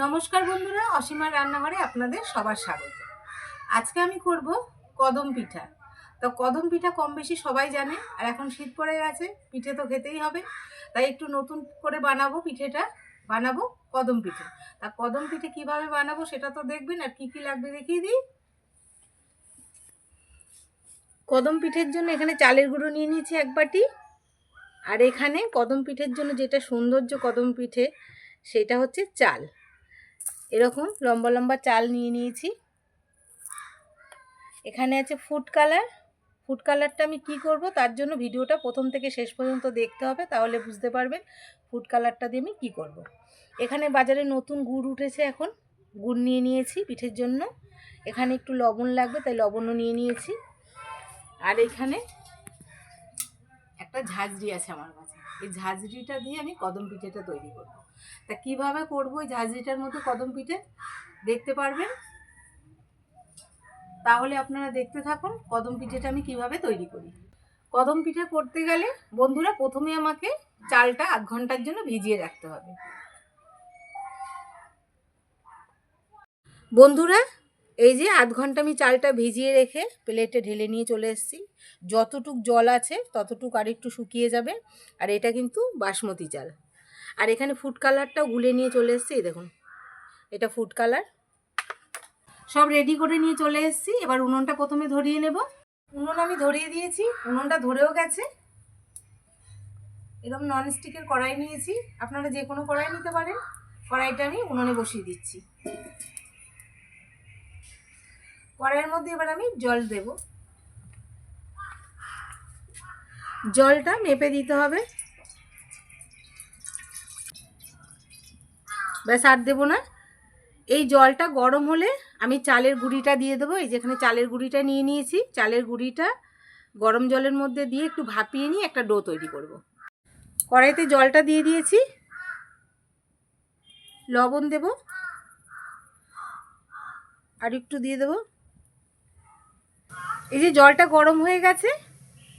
নমস্কার বন্ধুরা, অসীমার রান্নাঘরে আপনাদের সবার স্বাগত। আজকে আমি করব কদম পিঠা। তো কদম পিঠা কম বেশি সবাই জানে, আর এখন শীত পড়ে গেছে, পিঠে তো খেতেই হবে। তাই একটু নতুন করে বানাবো পিঠেটা, বানাবো কদম পিঠে। তা কদম পিঠে কীভাবে বানাবো সেটা তো দেখবেন, আর কি কি লাগবে দেখিয়ে দিই। কদম পিঠের জন্য এখানে চালের গুঁড়ো নিয়ে নিয়েছি এক বাটি। আর এখানে কদম পিঠের জন্য যেটা সৌন্দর্য কদম পিঠে, সেটা হচ্ছে চাল। এরকম লম্বা লম্বা চাল নিয়ে নিয়েছি। এখানে আছে ফুড কালার ফুড কালারটা আমি কি করব? তার জন্য ভিডিওটা প্রথম থেকে শেষ পর্যন্ত দেখতে হবে, তাহলে বুঝতে পারবেন ফুড কালারটা দিয়ে আমি কী করব। এখানে বাজারে নতুন গুড় উঠেছে এখন। গুড় নিয়ে নিয়েছি পিঠের জন্য। এখানে একটু লবণ লাগবে, তাই লবণও নিয়ে নিয়েছি। আর এখানে একটা ঝাঁঝরি আছে আমার কাছে। এই ঝাঁঝরিটা দিয়ে আমি কদম পিঠেটা তৈরি করব। তা কীভাবে করব? এই ঝাঁঝরিটার মধ্যে কদম পিঠে দেখতে পারবেন? তাহলে আপনারা দেখতে থাকুন কদম পিঠেটা আমি কীভাবে তৈরি করি। কদম পিঠে করতে গেলে বন্ধুরা প্রথমে আমাকে চালটা আধ ঘণ্টার জন্য ভিজিয়ে রাখতে হবে। বন্ধুরা, এই যে আধ ঘণ্টা আমি চালটা ভিজিয়ে রেখে প্লেটে ঢেলে নিয়ে চলে এসেছি। যতটুক জল আছে ততটুক আর একটু শুকিয়ে যাবে। আর এটা কিন্তু বাসমতি চাল। আর এখানে ফুড কালারটাও গুলে নিয়ে চলে এসেছি দেখুন। এটা ফুড কালার সব রেডি করে নিয়ে চলে এসেছি। এবার উনুনটা প্রথমে ধরিয়ে নেব। উনুন আমি ধরিয়ে দিয়েছি। উনুনটা ধরেও গেছে। এরকম নন স্টিকের কড়াই নিয়েছি। আপনারা যে কোনো কড়াই নিতে পারেন। কড়াইটা আমি উনুনে বসিয়ে দিচ্ছি। কড়াইয়ের মধ্যে এবার আমি জল দেব। জলটা মেপে দিতে হবে। ব্যাস আর দেবো না। এই জলটা গরম হলে আমি চালের গুঁড়িটা দিয়ে দেবো। এই যেখানে চালের গুঁড়িটা নিয়ে নিয়েছি। চালের গুঁড়িটা গরম জলের মধ্যে দিয়ে একটু ভাপিয়ে নিয়ে একটা ডো তৈরি করব। কড়াইতে জলটা দিয়ে দিয়েছি। লবণ দেব। আর একটু দিয়ে দেব। এই যে জলটা গরম হয়ে গেছে,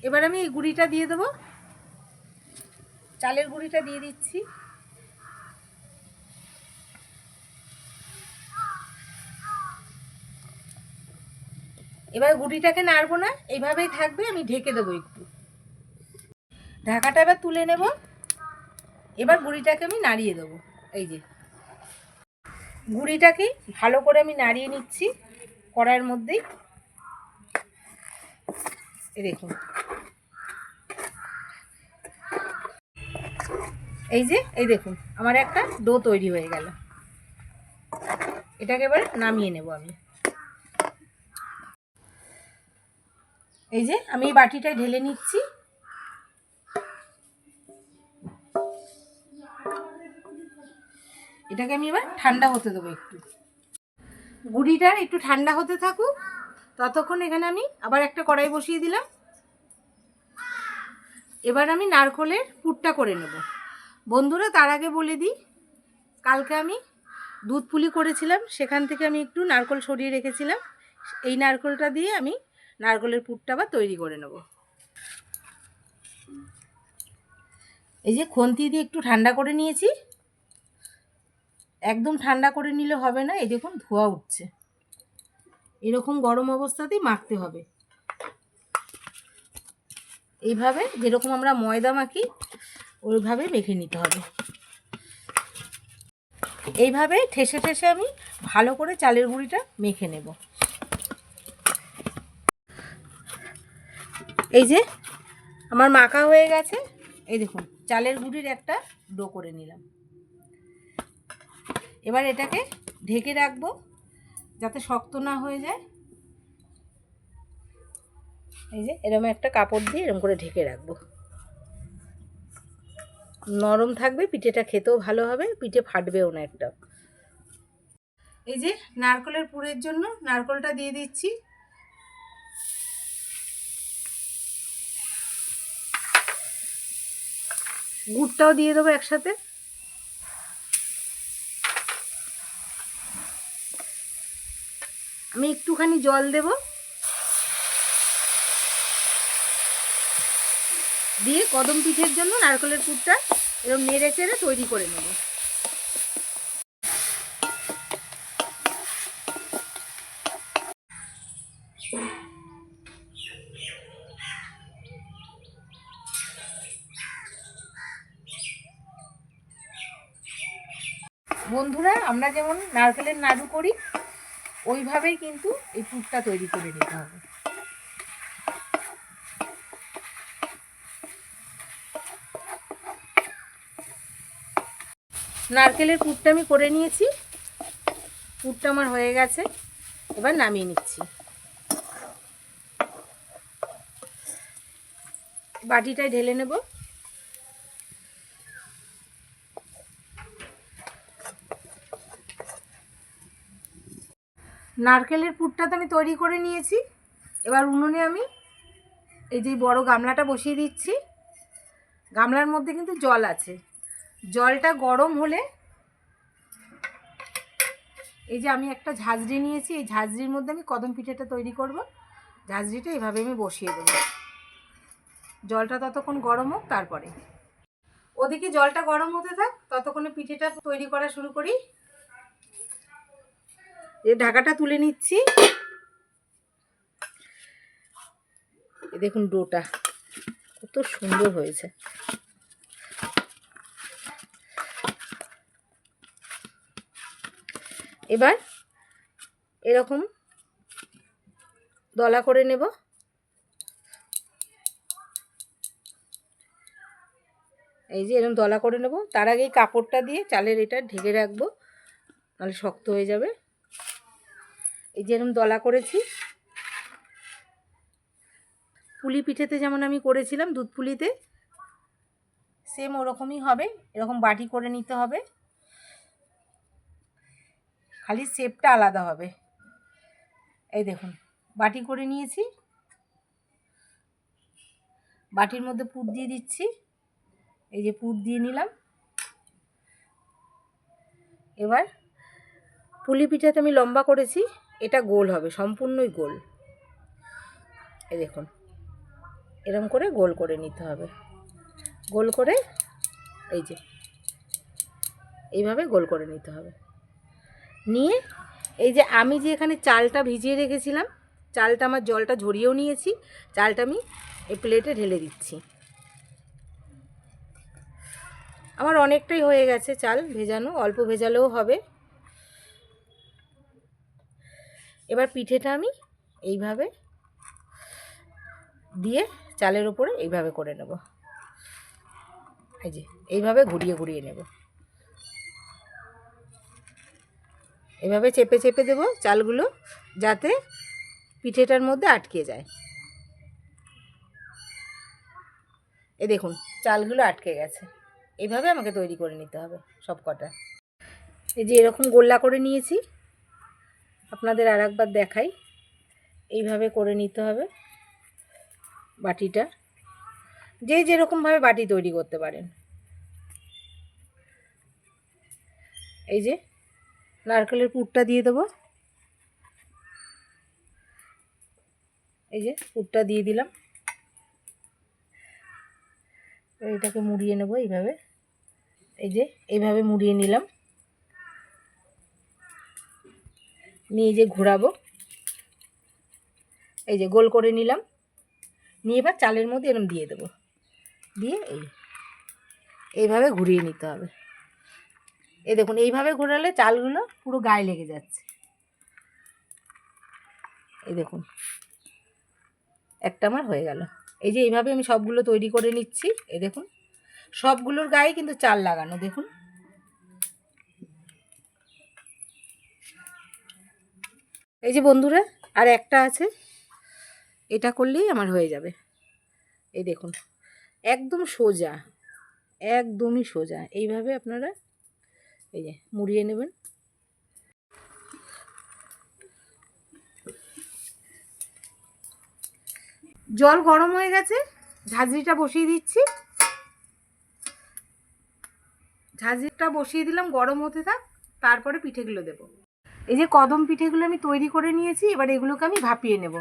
এবার আমি এই গুঁড়িটা দিয়ে দেবো। চালের গুঁড়িটা দিয়ে দিচ্ছি। এবার গুটিটাকে নাড়বো না এইভাবেই থাকবে, আমি ঢেকে দেবো একটু। ঢাকাটা এবার তুলে নেব। এবার গুড়িটাকে আমি নাড়িয়ে দেবো, এই যে। গুড়িটাকে ভালো করে আমি নাড়িয়ে নিচ্ছি কড়াইয়ের মধ্যেই। দেখুন। এই যে, এই দেখুন, আমার একটা ডো তৈরি হয়ে গেল। এটাকে এবার নামিয়ে নেব আমি। এই যে আমি এই বাটিটায় ঢেলে নিচ্ছি। এটাকে আমি এবার ঠান্ডা হতে দেবো একটু। গুড়িটার একটু ঠান্ডা হতে থাকুক, ততক্ষণ এখানে আমি আবার একটা কড়াই বসিয়ে দিলাম। এবার আমি নারকলের পুরটা করে নেব। বন্ধুরা, তার আগে বলে দিই, কালকে আমি দুধ পুলি করেছিলাম, সেখান থেকে আমি একটু নারকল সরিয়ে রেখেছিলাম। এই নারকলটা দিয়ে আমি নারকলের পুরটা আবার তৈরি করে নেব। এই যে খন্তি দিয়ে একটু ঠান্ডা করে নিয়েছি। একদম ঠান্ডা করে নিলে হবে না, এই দেখুন ধোয়া উঠছে। এরকম গরম অবস্থাতেই মাখতে হবে। এইভাবে যেরকম আমরা ময়দা মাখি, ওইভাবে মেখে নিতে হবে। এইভাবে ঠেসে ঠেসে আমি ভালো করে চালের গুঁড়িটা মেখে নেব। এই যে, আমার মাখা হয়ে গেছে। এই দেখুন, চালের গুঁড়ির একটা ডো করে নিলাম। এবার এটাকে ঢেকে রাখব, যাতে শক্ত না হয়ে যায়। এই যে এরকম একটা কাপড় দিয়ে এরকম করে ঢেকে রাখব। নরম থাকবে, পিঠেটা খেতেও ভালো হবে, পিঠে ফাটবেও না একটা এই যে, নারকলের পুরের জন্য নারকলটা দিয়ে দিচ্ছি। গুড়টাও দিয়ে দেবো একসাথে আমি একটুখানি জল দেব দিয়ে কদম পিঠের জন্য নারকেলের পুরটা এরকম নেড়ে চেড়ে তৈরি করে নেব Thank you. বন্ধুরা, আমরা যেমন নারকেলের নাড়ু করি, ওইভাবেই কিন্তু এই পুরটা তৈরি করে নিতে হবে। নারকেলের পুরটা আমি করে নিয়েছি। পুরটা আমার হয়ে গেছে। এবার নামিয়ে নিচ্ছি। বাটিটায় ঢেলে নেব। নারকেলের পুরটা তো আমি তৈরি করে নিয়েছি। এবার উনুনে আমি এই যে বড় গামলাটা বসিয়ে দিচ্ছি। গামলার মধ্যে কিন্তু জল আছে। জলটা গরম হলে এই যে আমি একটা ঝাঁঝরি নিয়েছি। এই ঝাঁঝরির মধ্যে আমি কদম পিঠেটা তৈরি করব। ঝাঁঝরিটা এভাবে আমি বসিয়ে দেবো। জলটা ততক্ষণ গরম হোক, তারপরে। ওদিকে জলটা গরম হতে থাক, ততক্ষণে পিঠেটা তৈরি করা শুরু করি। এই ঢাকাটা তুলে নিচ্ছি। দেখুন ডোটা, কত সুন্দর হয়েছে। এবার এরকম দলা করে নেব। এই যে এরকম দলা করে নেব। তার আগে কাপড়টা দিয়ে চালের এটা ঢেকে রাখব, নাহলে শক্ত হয়ে যাবে। এই যে এরকম দলা করেছি। পুলি পিঠেতে যেমন আমি করেছিলাম দুধ পুলিতে সেম ওরকমই হবে, এরকম বাটি করে নিতে হবে। খালি শেপটা আলাদা হবে। এই দেখুন, বাটি করে নিয়েছি। বাটির মধ্যে পুর দিয়ে দিচ্ছি। এই যে পুর দিয়ে নিলাম। এবার পুলি পিঠাতে আমি লম্বা করেছি। এটা গোল হবে, সম্পূর্ণই গোল। এই দেখুন, এরম করে গোল করে নিতে হবে। গোল করে, এই যে, এইভাবে গোল করে নিতে হবে। নিয়ে, এই যে আমি যে এখানে চালটা ভিজিয়ে রেখেছিলাম, চালটা আমার জলটা ঝরিয়েও নিয়েছি, চালটা আমি এই প্লেটে ঢেলে দিচ্ছি। আমার অনেকটাই হয়ে গেছে চাল ভেজানো, অল্প ভেজালেও হবে। এবার পিঠেটা আমি এইভাবে দিয়ে চালের ওপরে এইভাবে করে নেব। এই যে, এইভাবে ঘুরিয়ে ঘুরিয়ে নেব। এভাবে চেপে চেপে দেবো চালগুলো যাতে পিঠেটার মধ্যে আটকে যায়। এ দেখুন, চালগুলো আটকে গেছে। এইভাবে আমাকে তৈরি করে নিতে হবে সব কটা এই যে এরকম গোল্লা করে নিয়েছি। আপনাদের আর একবার দেখাই। এইভাবে করে নিতে হবে বাটিটা। যে যেরকমভাবে বাটি তৈরি করতে পারেন। এই যে নারকেলের পুরটা দিয়ে দেবো। এই যে পুরটা দিয়ে দিলাম। এটাকে মুড়িয়ে নেব এইভাবে। এই যে এইভাবে মুড়িয়ে নিলাম। নিয়ে যে ঘোরাবো। এই যে গোল করে নিলাম। নিয়ে এবার চালের মধ্যে এরম দিয়ে দেবো। দিয়ে এই, এইভাবে ঘুরিয়ে নিতে হবে। এই দেখুন, এইভাবে ঘোরালে চালগুলো পুরো গায়ে লেগে যাচ্ছে। এই দেখুন, একটা আমার হয়ে গেল। এই যে এইভাবে আমি সবগুলো তৈরি করে নিচ্ছি। এই দেখুন, সবগুলোর গায়ে কিন্তু চাল লাগানো। দেখুন এই যে বন্ধুরা, আর একটা আছে। এটা করলেই আমার হয়ে যাবে। এই দেখুন, একদম সোজা, একদমই সোজা। এইভাবে আপনারা এই যে মুড়িয়ে নেবেন। জল গরম হয়ে গেছে, ঝাঁঝরিটা বসিয়ে দিচ্ছি। ঝাঁঝরিটা বসিয়ে দিলাম, গরম হতে থাক, তারপরে পিঠেগুলো দেবো। এই যে কদম পিঠেগুলো আমি তৈরি করে নিয়েছি, এবার এগুলোকে আমি ভাপিয়ে নেব।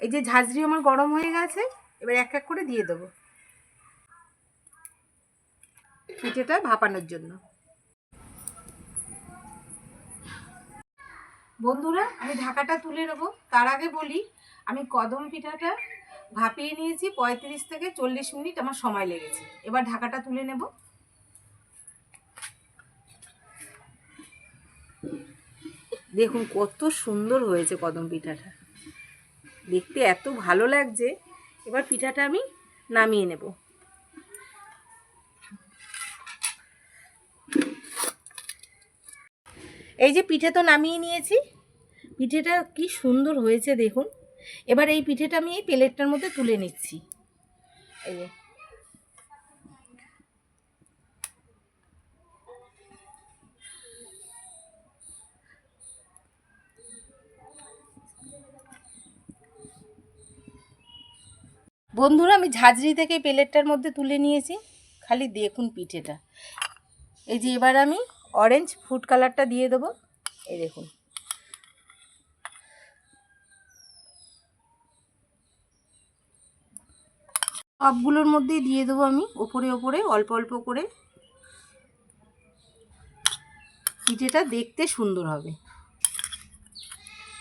এই যে ঝাঁঝরি আমার গরম হয়ে গেছে, এবার এক এক করে দিয়ে দেবো। পিঠেটা ভাপানোর জন্য। বন্ধুরা, আমি ঢাকাটা তুলে নেব। তার আগে বলি, আমি কদম পিঠাটা ভাপিয়ে নিয়েছি, পঁয়ত্রিশ থেকে চল্লিশ মিনিট আমার সময় লেগেছে। এবার ঢাকাটা তুলে নেব। দেখুন কত সুন্দর হয়েছে কদম পিঠাটা। দেখতে এত ভালো লাগছে। এবার পিঠাটা আমি নামিয়ে নেব। এই যে পিঠে তো নামিয়ে নিয়েছি। পিঠেটা কি সুন্দর হয়েছে দেখুন। এবার এই পিঠেটা আমি এই প্লেটটার মধ্যে তুলে নিচ্ছি। এই যে। বন্ধুরা, আমি ঝাঁঝরি থেকে প্লেটটার মধ্যে তুলে নিয়েছি। খালি দেখুন পিঠেটা। এই যে এবার আমি অরেঞ্জ ফুড কালারটা দিয়ে দেবো। এই দেখুন। সবগুলোর মধ্যেই দিয়ে দেবো আমি। ওপরে ওপরে, অল্প অল্প করে। পিঠেটা দেখতে সুন্দর হবে।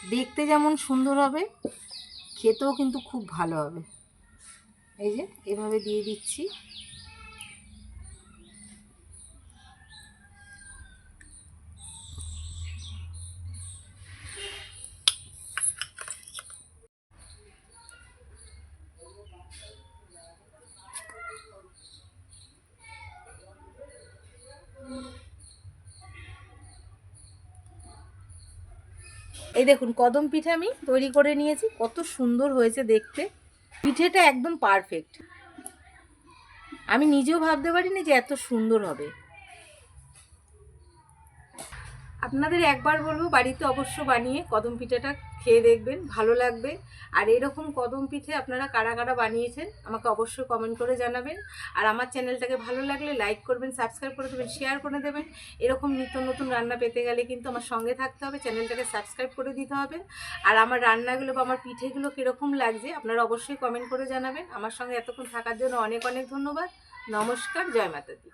দেখতে যেমন সুন্দর হবে, খেতেও কিন্তু খুব ভালো হবে। এই যে, এভাবে দিয়ে দিচ্ছি। এই দেখুন, কদম পিঠে আমি তৈরি করে নিয়েছি। কত সুন্দর হয়েছে দেখতে। পিঠেটা একদম পারফেক্ট আমি নিজেও ভাবতে পারিনি যে এত সুন্দর হবে। আপনাদের একবার বলব, বাড়িতে অবশ্য বানিয়ে কদম পিঠাটা খেয়ে দেখবেন, ভালো লাগবে। আর এরকম কদম পিঠে আপনারা কারা কারা বানিয়েছেন, আমাকে অবশ্যই কমেন্ট করে জানাবেন। আর আমার চ্যানেলটাকে ভালো লাগলে লাইক করবেন সাবস্ক্রাইব করে দেবেন শেয়ার করে দেবেন। এরকম নিত্য নতুন রান্না পেতে গেলে কিন্তু আমার সঙ্গে থাকতে হবে, চ্যানেলটাকে সাবস্ক্রাইব করে দিতে হবে। আর আমার রান্নাগুলো বা আমার পিঠেগুলো কীরকম লাগছে, আপনারা অবশ্যই কমেন্ট করে জানাবেন। আমার সঙ্গে এতক্ষণ থাকার জন্য অনেক অনেক ধন্যবাদ। নমস্কার, জয় মাতা দি